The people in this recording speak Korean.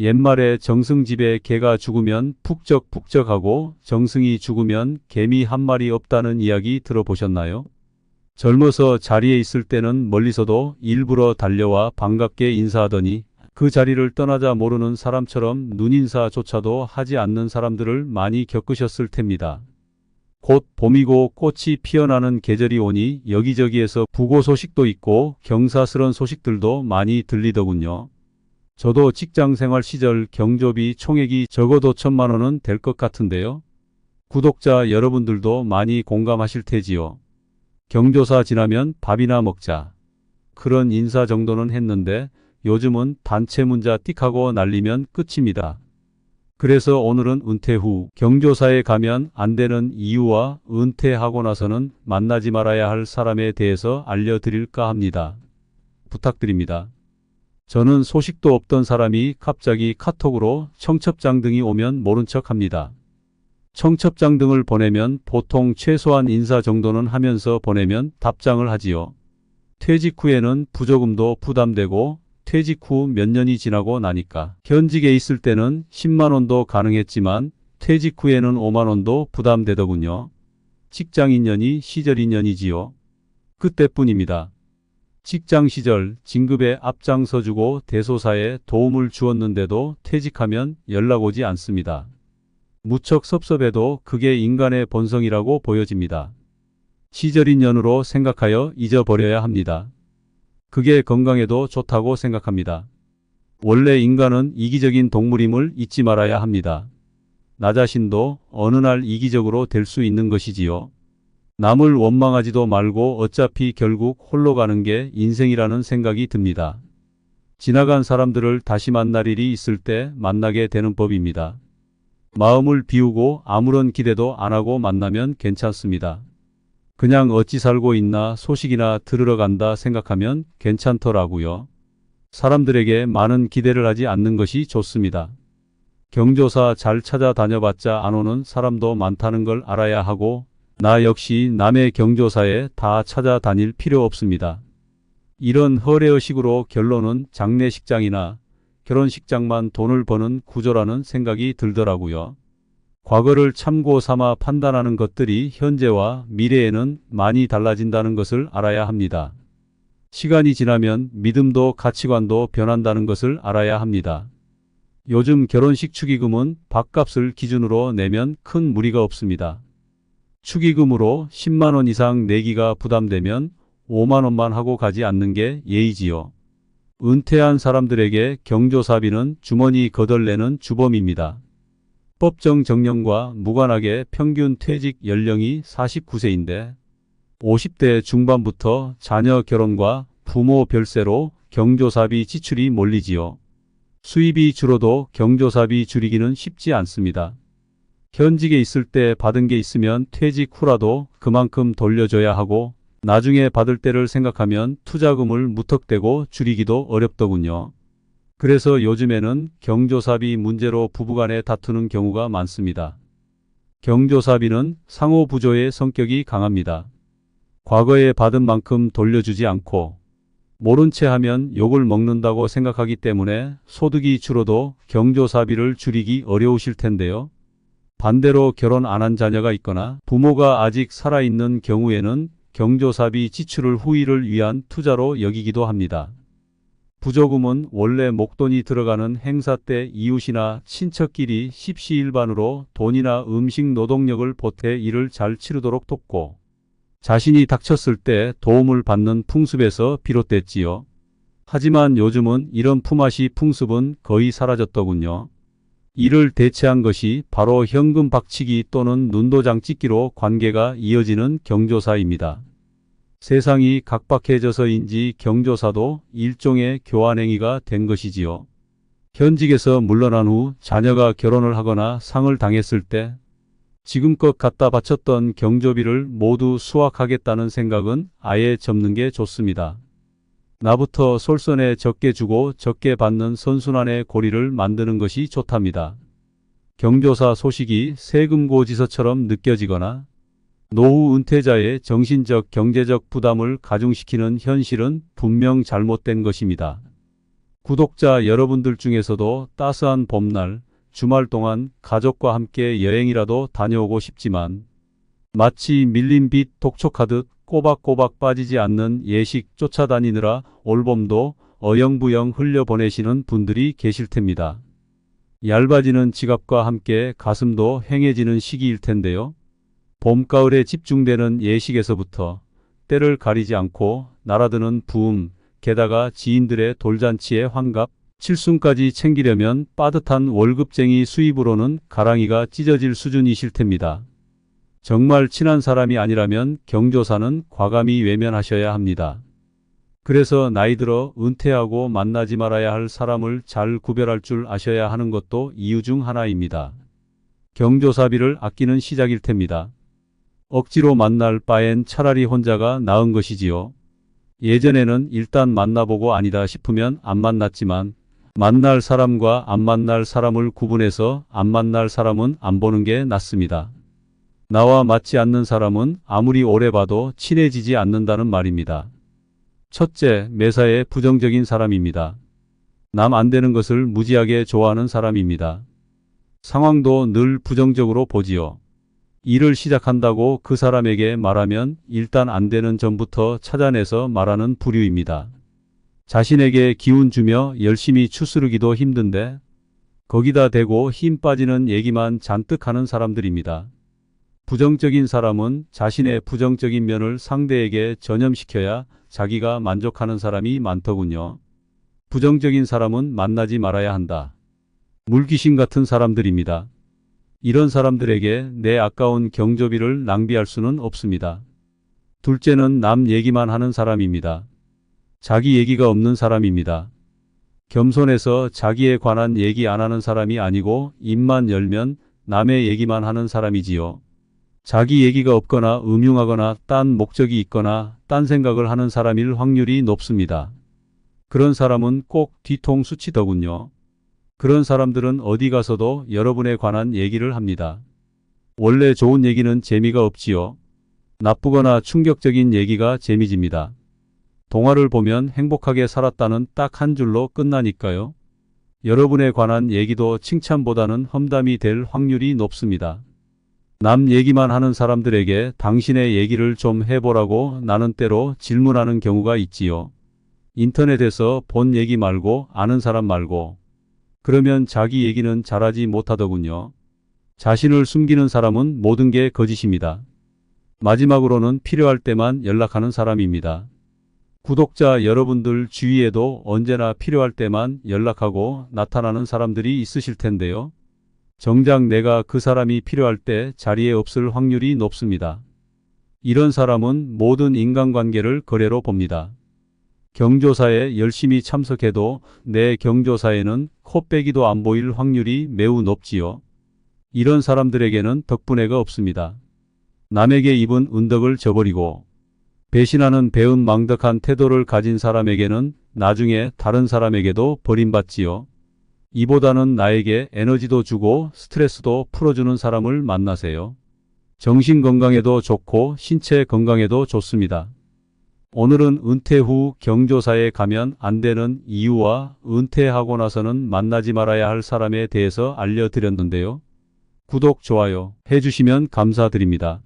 옛말에 정승집에 개가 죽으면 푹적푹적하고 정승이 죽으면 개미 한 마리 없다는 이야기 들어보셨나요? 젊어서 자리에 있을 때는 멀리서도 일부러 달려와 반갑게 인사하더니 그 자리를 떠나자 모르는 사람처럼 눈인사조차도 하지 않는 사람들을 많이 겪으셨을 텐니다. 곧 봄이고 꽃이 피어나는 계절이 오니 여기저기에서 부고 소식도 있고 경사스런 소식들도 많이 들리더군요. 저도 직장 생활 시절 경조비 총액이 적어도 천만 원은 될 것 같은데요. 구독자 여러분들도 많이 공감하실 테지요. 경조사 지나면 밥이나 먹자. 그런 인사 정도는 했는데 요즘은 단체 문자 띡하고 날리면 끝입니다. 그래서 오늘은 은퇴 후 경조사에 가면 안 되는 이유와 은퇴하고 나서는 만나지 말아야 할 사람에 대해서 알려드릴까 합니다. 부탁드립니다. 저는 소식도 없던 사람이 갑자기 카톡으로 청첩장 등이 오면 모른 척 합니다. 청첩장 등을 보내면 보통 최소한 인사 정도는 하면서 보내면 답장을 하지요. 퇴직 후에는 부조금도 부담되고 퇴직 후 몇 년이 지나고 나니까 현직에 있을 때는 10만 원도 가능했지만 퇴직 후에는 5만 원도 부담되더군요. 직장 인연이 시절 인연이지요. 그때뿐입니다. 직장 시절 진급에 앞장서주고 대소사에 도움을 주었는데도 퇴직하면 연락 오지 않습니다. 무척 섭섭해도 그게 인간의 본성이라고 보여집니다. 시절 인 연으로 생각하여 잊어버려야 합니다. 그게 건강에도 좋다고 생각합니다. 원래 인간은 이기적인 동물임을 잊지 말아야 합니다. 나 자신도 어느 날 이기적으로 될 수 있는 것이지요. 남을 원망하지도 말고 어차피 결국 홀로 가는 게 인생이라는 생각이 듭니다. 지나간 사람들을 다시 만날 일이 있을 때 만나게 되는 법입니다. 마음을 비우고 아무런 기대도 안 하고 만나면 괜찮습니다. 그냥 어찌 살고 있나 소식이나 들으러 간다 생각하면 괜찮더라고요. 사람들에게 많은 기대를 하지 않는 것이 좋습니다. 경조사 잘 찾아다녀봤자 안 오는 사람도 많다는 걸 알아야 하고 나 역시 남의 경조사에 다 찾아다닐 필요 없습니다. 이런 허례의식으로 결론은 장례식장이나 결혼식장만 돈을 버는 구조라는 생각이 들더라고요. 과거를 참고 삼아 판단하는 것들이 현재와 미래에는 많이 달라진다는 것을 알아야 합니다. 시간이 지나면 믿음도 가치관도 변한다는 것을 알아야 합니다. 요즘 결혼식 축의금은 밥값을 기준으로 내면 큰 무리가 없습니다. 축의금으로 10만 원 이상 내기가 부담되면 5만 원만 하고 가지 않는 게 예의지요. 은퇴한 사람들에게 경조사비는 주머니 거덜내는 주범입니다. 법정 정년과 무관하게 평균 퇴직 연령이 49세인데 50대 중반부터 자녀 결혼과 부모 별세로 경조사비 지출이 몰리지요. 수입이 줄어도 경조사비 줄이기는 쉽지 않습니다. 현직에 있을 때 받은 게 있으면 퇴직 후라도 그만큼 돌려줘야 하고 나중에 받을 때를 생각하면 투자금을 무턱대고 줄이기도 어렵더군요. 그래서 요즘에는 경조사비 문제로 부부간에 다투는 경우가 많습니다. 경조사비는 상호 부조의 성격이 강합니다. 과거에 받은 만큼 돌려주지 않고 모른 채 하면 욕을 먹는다고 생각하기 때문에 소득이 줄어도 경조사비를 줄이기 어려우실 텐데요. 반대로 결혼 안 한 자녀가 있거나 부모가 아직 살아있는 경우에는 경조사비 지출을 후일을 위한 투자로 여기기도 합니다. 부조금은 원래 목돈이 들어가는 행사 때 이웃이나 친척끼리 십시일반으로 돈이나 음식 노동력을 보태 일을 잘 치르도록 돕고 자신이 닥쳤을 때 도움을 받는 풍습에서 비롯됐지요. 하지만 요즘은 이런 품앗이 풍습은 거의 사라졌더군요. 이를 대체한 것이 바로 현금 박치기 또는 눈도장 찍기로 관계가 이어지는 경조사입니다. 세상이 각박해져서인지 경조사도 일종의 교환행위가 된 것이지요. 현직에서 물러난 후 자녀가 결혼을 하거나 상을 당했을 때 지금껏 갖다 바쳤던 경조비를 모두 수확하겠다는 생각은 아예 접는 게 좋습니다. 나부터 솔선에 적게 주고 적게 받는 선순환의 고리를 만드는 것이 좋답니다. 경조사 소식이 세금고지서처럼 느껴지거나 노후 은퇴자의 정신적 경제적 부담을 가중시키는 현실은 분명 잘못된 것입니다. 구독자 여러분들 중에서도 따스한 봄날, 주말 동안 가족과 함께 여행이라도 다녀오고 싶지만 마치 밀린 빛 독촉하듯 꼬박꼬박 빠지지 않는 예식 쫓아다니느라 올봄도 어영부영 흘려보내시는 분들이 계실 텐니다. 얇아지는 지갑과 함께 가슴도 휑해지는 시기일 텐데요. 봄, 가을에 집중되는 예식에서부터 때를 가리지 않고 날아드는 부음, 게다가 지인들의 돌잔치의 환갑, 칠순까지 챙기려면 빠듯한 월급쟁이 수입으로는 가랑이가 찢어질 수준이실 텐니다. 정말 친한 사람이 아니라면 경조사는 과감히 외면하셔야 합니다. 그래서 나이 들어 은퇴하고 만나지 말아야 할 사람을 잘 구별할 줄 아셔야 하는 것도 이유 중 하나입니다. 경조사비를 아끼는 시작일 텐니다. 억지로 만날 바엔 차라리 혼자가 나은 것이지요. 예전에는 일단 만나보고 아니다 싶으면 안 만났지만 만날 사람과 안 만날 사람을 구분해서 안 만날 사람은 안 보는 게 낫습니다. 나와 맞지 않는 사람은 아무리 오래 봐도 친해지지 않는다는 말입니다. 첫째, 매사에 부정적인 사람입니다. 남 안 되는 것을 무지하게 좋아하는 사람입니다. 상황도 늘 부정적으로 보지요. 일을 시작한다고 그 사람에게 말하면 일단 안 되는 전부터 찾아내서 말하는 부류입니다. 자신에게 기운 주며 열심히 추스르기도 힘든데 거기다 대고 힘 빠지는 얘기만 잔뜩 하는 사람들입니다. 부정적인 사람은 자신의 부정적인 면을 상대에게 전염시켜야 자기가 만족하는 사람이 많더군요. 부정적인 사람은 만나지 말아야 한다. 물귀신 같은 사람들입니다. 이런 사람들에게 내 아까운 경조비를 낭비할 수는 없습니다. 둘째는 남 얘기만 하는 사람입니다. 자기 얘기가 없는 사람입니다. 겸손해서 자기에 관한 얘기 안 하는 사람이 아니고 입만 열면 남의 얘기만 하는 사람이지요. 자기 얘기가 없거나 음흉하거나 딴 목적이 있거나 딴 생각을 하는 사람일 확률이 높습니다. 그런 사람은 꼭 뒤통수 치더군요. 그런 사람들은 어디 가서도 여러분에 관한 얘기를 합니다. 원래 좋은 얘기는 재미가 없지요. 나쁘거나 충격적인 얘기가 재미집니다. 동화를 보면 행복하게 살았다는 딱 한 줄로 끝나니까요. 여러분에 관한 얘기도 칭찬보다는 험담이 될 확률이 높습니다. 남 얘기만 하는 사람들에게 당신의 얘기를 좀 해보라고 나는 때로 질문하는 경우가 있지요. 인터넷에서 본 얘기 말고 아는 사람 말고 그러면 자기 얘기는 잘하지 못하더군요. 자신을 숨기는 사람은 모든 게 거짓입니다. 마지막으로는 필요할 때만 연락하는 사람입니다. 구독자 여러분들 주위에도 언제나 필요할 때만 연락하고 나타나는 사람들이 있으실 텐데요. 정작 내가 그 사람이 필요할 때 자리에 없을 확률이 높습니다. 이런 사람은 모든 인간관계를 거래로 봅니다. 경조사에 열심히 참석해도 내 경조사에는 코빼기도 안 보일 확률이 매우 높지요. 이런 사람들에게는 덕분에가 없습니다. 남에게 입은 은덕을 저버리고 배신하는 배은 망덕한 태도를 가진 사람에게는 나중에 다른 사람에게도 버림받지요. 이보다는 나에게 에너지도 주고 스트레스도 풀어주는 사람을 만나세요. 정신 건강에도 좋고 신체 건강에도 좋습니다. 오늘은 은퇴 후 경조사에 가면 안 되는 이유와 은퇴하고 나서는 만나지 말아야 할 사람에 대해서 알려드렸는데요. 구독, 좋아요 해주시면 감사드립니다.